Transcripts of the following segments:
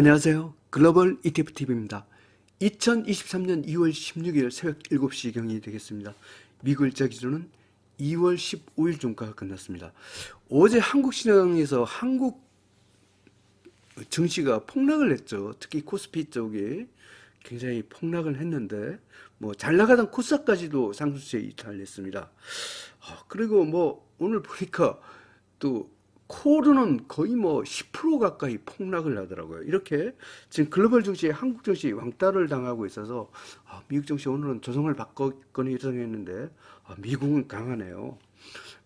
안녕하세요. 글로벌 ETF TV입니다. 2023년 2월 16일 새벽 7시경이 되겠습니다. 미국 일자 기준은 2월 15일 종가가 끝났습니다. 어제 한국 시장에서 한국 증시가 폭락을 했죠. 특히 코스피 쪽이 굉장히 폭락을 했는데 뭐 잘 나가던 코스닥까지도 상승세에 이탈했습니다. 아, 그리고 뭐 오늘 보니까 또 코르는 거의 뭐 10% 가까이 폭락을 하더라고요. 이렇게 지금 글로벌 증시, 한국 증시 왕따를 당하고 있어서 아, 미국 증시 오늘은 조정을 받거니 예상했는데 아, 미국은 강하네요.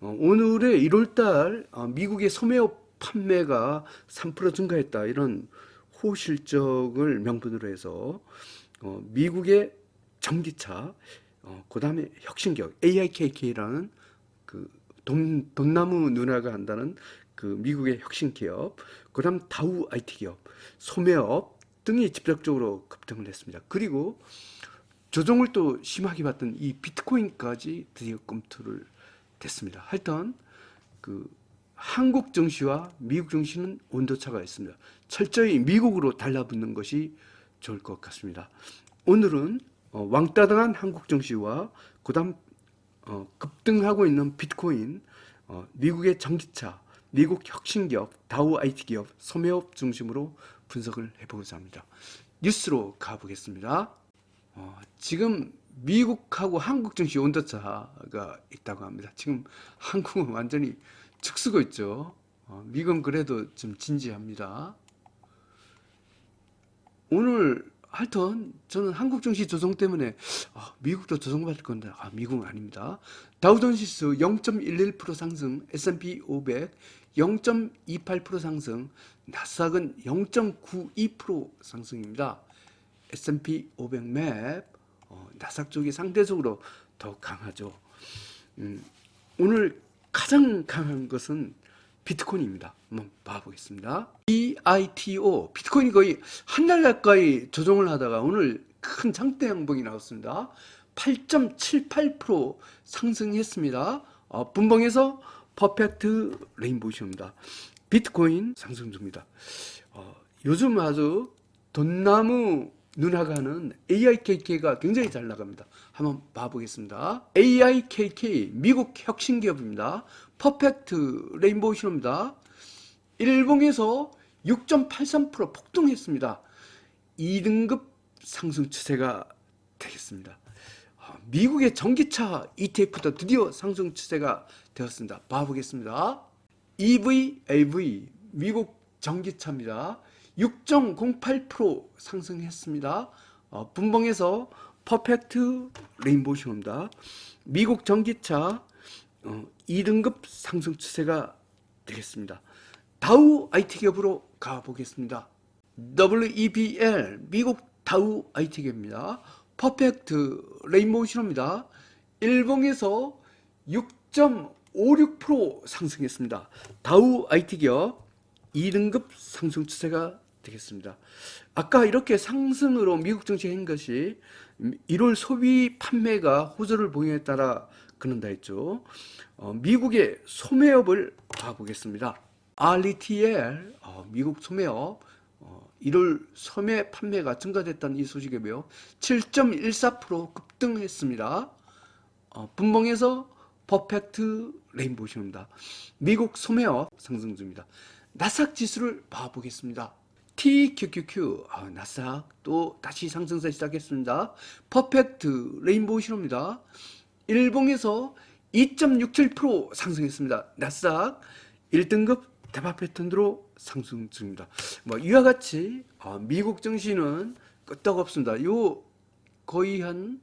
어, 오늘의 1월달 아, 미국의 소매업 판매가 3% 증가했다 이런 호실적을 명분으로 해서 어, 미국의 전기차, 어, 그다음에 혁신기업 AIKK라는 그 돈, 돈나무 누나가 한다는 그 미국의 혁신 기업, 그다음 다우 IT 기업, 소매업 등이 집적적으로 급등을 했습니다. 그리고 조정을 또 심하게 받던 이 비트코인까지 드디어 검토를 됐습니다. 하여튼 그 한국 증시와 미국 증시는 온도차가 있습니다. 철저히 미국으로 달라붙는 것이 좋을 것 같습니다. 오늘은 어, 왕따당한 한국 증시와 그다음 어, 급등하고 있는 비트코인, 어, 미국의 전기차, 미국 혁신기업, 다우 IT 기업, 소매업 중심으로 분석을 해보고자 합니다. 뉴스로 가보겠습니다. 어, 지금 미국하고 한국 증시 온도차가 있다고 합니다. 지금 한국은 완전히 죽쓰고 있죠. 어, 미국은 그래도 좀 진지합니다. 오늘 하여튼 저는 한국 증시 조정 때문에 아, 미국도 조정받을 건데 아, 미국은 아닙니다. 다우존지수 0.11% 상승, S&P 500 0.28% 상승, 나스닥은 0.92% 상승입니다. S&P 500맵 어, 나스닥 쪽이 상대적으로 더 강하죠. 음, 오늘 가장 강한 것은 비트코인입니다. 한번 봐보겠습니다. BITO 비트코인이 거의 한 달 가까이 조정을 하다가 오늘 큰 장대 양봉이 나왔습니다. 8.78% 상승했습니다. 어, 분봉에서 퍼펙트 레인보우입니다. 비트코인 상승 중입니다. 어, 요즘 아주 돈나무 누나가 하는 AIKK가 굉장히 잘 나갑니다. 한번 봐보겠습니다. AIKK 미국 혁신 기업입니다. 퍼펙트 레인보우 신호입니다. 일봉에서 6.83% 폭등했습니다. 2등급 상승 추세가 되겠습니다. 아, 미국의 전기차 ETF도 드디어 상승 추세가 되었습니다. 봐보겠습니다. EV, AV 미국 전기차입니다. 6.08% 상승했습니다. 어, 분봉에서 퍼펙트 레인보우 신호입니다. 미국 전기차 어, 2등급 상승 추세가 되겠습니다. 다우 IT 기업으로 가보겠습니다. WEBL 미국 다우 IT 기업입니다. 퍼펙트 레인보우 신호입니다. 일봉에서 6.56% 상승했습니다. 다우 IT 기업 2등급 상승 추세가 되겠습니다. 아까 이렇게 상승으로 미국 증시 한 것이 1월 소비 판매가 호조를 보이에 따라 그런다 했죠. 어, 미국의 소매업을 봐보겠습니다. RETL 어, 미국 소매업 어, 1월 소매 판매가 증가됐다는 이 소식이고요. 7.14% 급등했습니다. 어, 분봉에서 퍼펙트 레인보우입니다. 미국 소매업 상승 중입니다. 나스닥 지수를 봐보겠습니다. TQQQ 아, 나스닥 또 다시 상승세 시작했습니다. 퍼펙트 레인보우 신호입니다. 일봉에서 2.67% 상승했습니다. 나스닥 1등급 대박 패턴으로 상승 중입니다. 뭐 이와 같이 아, 미국 증시는 끄떡없습니다. 요 거의 한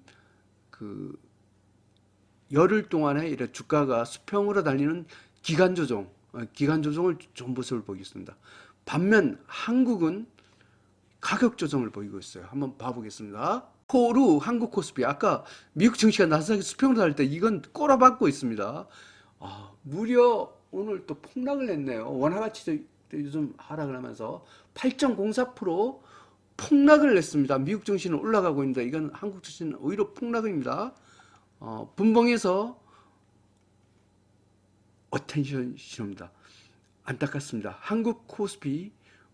그 열흘 동안에 이래 주가가 수평으로 달리는 기간 조정, 어, 기간 조정을 좀 모습을 보겠습니다. 반면 한국은 가격 조정을 보이고 있어요. 한번 봐보겠습니다. 코루 한국 코스피 아까 미국 증시가 나스닥이 수평으로 달릴 때 이건 꼬라박고 있습니다. 아, 무려 오늘 또 폭락을 했네요. 원화가치도 요즘 하락을 하면서 8.04% 폭락을 냈습니다. 미국 증시는 올라가고 있는데 이건 한국 증시는 오히려 폭락입니다. 어, 분봉에서 어텐션 신호입니다. 안타깝습니다. 한국 코스피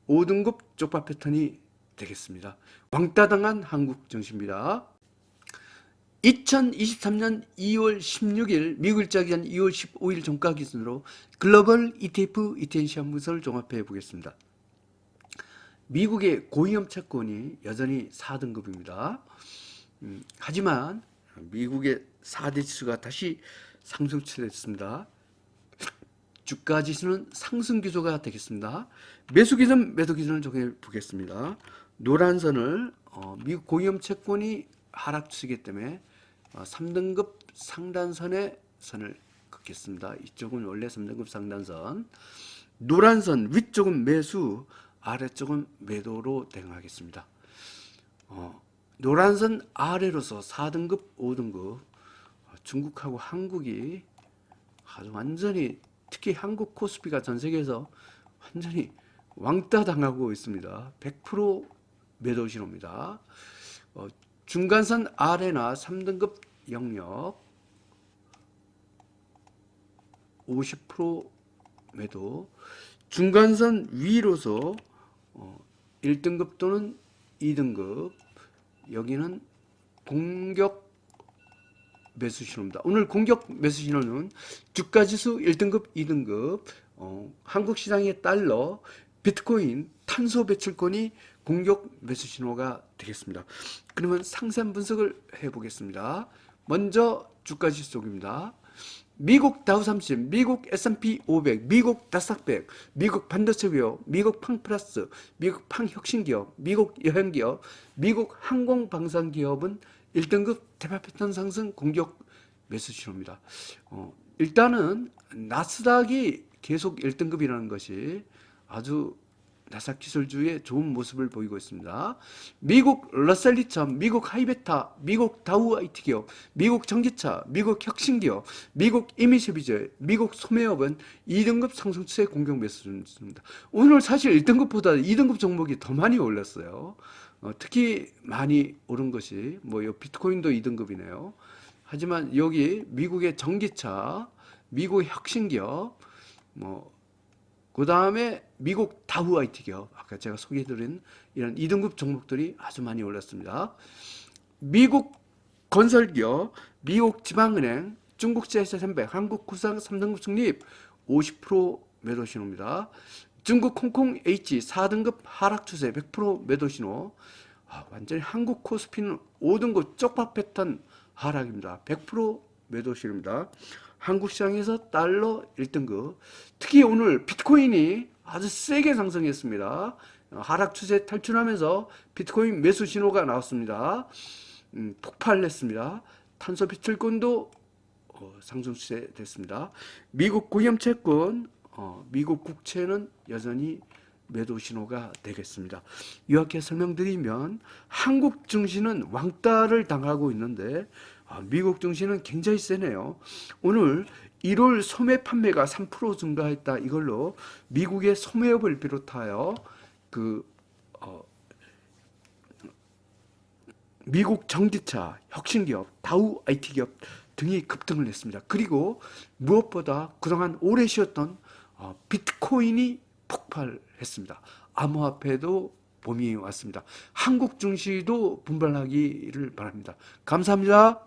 5등급 쪽밥 패턴이 되겠습니다. 왕따당한 한국 증시입니다. 2023년 2월 16일 미국 일자 기간 2월 15일 종가 기준으로 글로벌 ETF 시험 분석을 종합해 보겠습니다. 미국의 고위험 채권이 여전히 4등급입니다. 음, 하지만 미국의 4대 지수가 다시 상승 추세했습니다. 주가 지수는 상승 기조가 되겠습니다. 매수 기준, 매도 기준을 정해 보겠습니다. 노란 선을 어, 미국 고위험 채권이 하락 추세이기 때문에 어, 3등급 상단선에 선을 긋겠습니다. 이쪽은 원래 3등급 상단선. 노란 선 위쪽은 매수, 아래쪽은 매도로 대응하겠습니다. 어, 노란 선 아래로서 4등급, 5등급 어, 중국하고 한국이 아주 완전히 특히 한국 코스피가 전 세계에서 완전히 왕따 당하고 있습니다. 100% 매도 신호입니다. 어, 중간선 아래나 3등급 영역 50% 매도 중간선 위로서 어, 1등급 또는 2등급 여기는 공격 매수 신호입니다. 오늘 공격 매수 신호는 주가 지수 1등급, 2등급, 어, 한국 시장의 달러, 비트코인, 탄소 배출권이 공격 매수 신호가 되겠습니다. 그러면 상세한 분석을 해 보겠습니다. 먼저 주가 지수 쪽입니다. 미국 다우 30, 미국 S&P 500, 미국 나스닥 100, 미국 반도체 기업, 미국 팡 플러스, 미국 팡 혁신 기업, 미국 여행 기업, 미국 항공 방산 기업은 1등급 대파 패턴 상승 공격 매수 신호입니다. 어, 일단은 나스닥이 계속 1등급이라는 것이 아주 나스닥 기술주의 좋은 모습을 보이고 있습니다. 미국 러셀 2000, 미국 하이베타, 미국 다우 IT 기업, 미국 전기차, 미국 혁신 기업, 미국 이미시비제, 미국 소매업은 2등급 상승 추세 공격 매수입니다. 오늘 사실 1등급보다 2등급 종목이 더 많이 올랐어요. 어, 특히 많이 오른 것이 뭐요 비트코인도 2등급이네요. 하지만 여기 미국의 전기차, 미국 혁신 기업, 뭐 그 다음에 미국 다우 IT 기업, 아까 제가 소개해드린 이런 2등급 종목들이 아주 많이 올랐습니다. 미국 건설기업, 미국 지방은행, 중국 제스 300, 한국 구상 3등급 승립 50% 매도 신호입니다. 중국 홍콩 H 4등급 하락 추세 100% 매도 신호. 아, 완전히 한국 코스피는 5등급 쪽밥 패턴 하락입니다. 100% 매도 신호입니다. 한국 시장에서 달러 1등급. 특히 오늘 비트코인이 아주 세게 상승했습니다. 어, 하락 추세 탈출하면서 비트코인 매수 신호가 나왔습니다. 음, 폭발했습니다. 탄소 배출권도 어, 상승 추세 됐습니다. 미국 고위험 채권, 어, 미국 국채는 여전히 매도 신호가 되겠습니다. 요약해 설명드리면 한국 증시는 왕따를 당하고 있는데 아, 미국 증시는 굉장히 세네요. 오늘 1월 소매 판매가 3% 증가했다. 이걸로 미국의 소매업을 비롯하여 그 어, 미국 전기차, 혁신기업, 다우 IT 기업 등이 급등을 했습니다. 그리고 무엇보다 그동안 오래 쉬었던 어, 비트코인이 폭발했습니다. 암호화폐도 봄이 왔습니다. 한국 증시도 분발하기를 바랍니다. 감사합니다.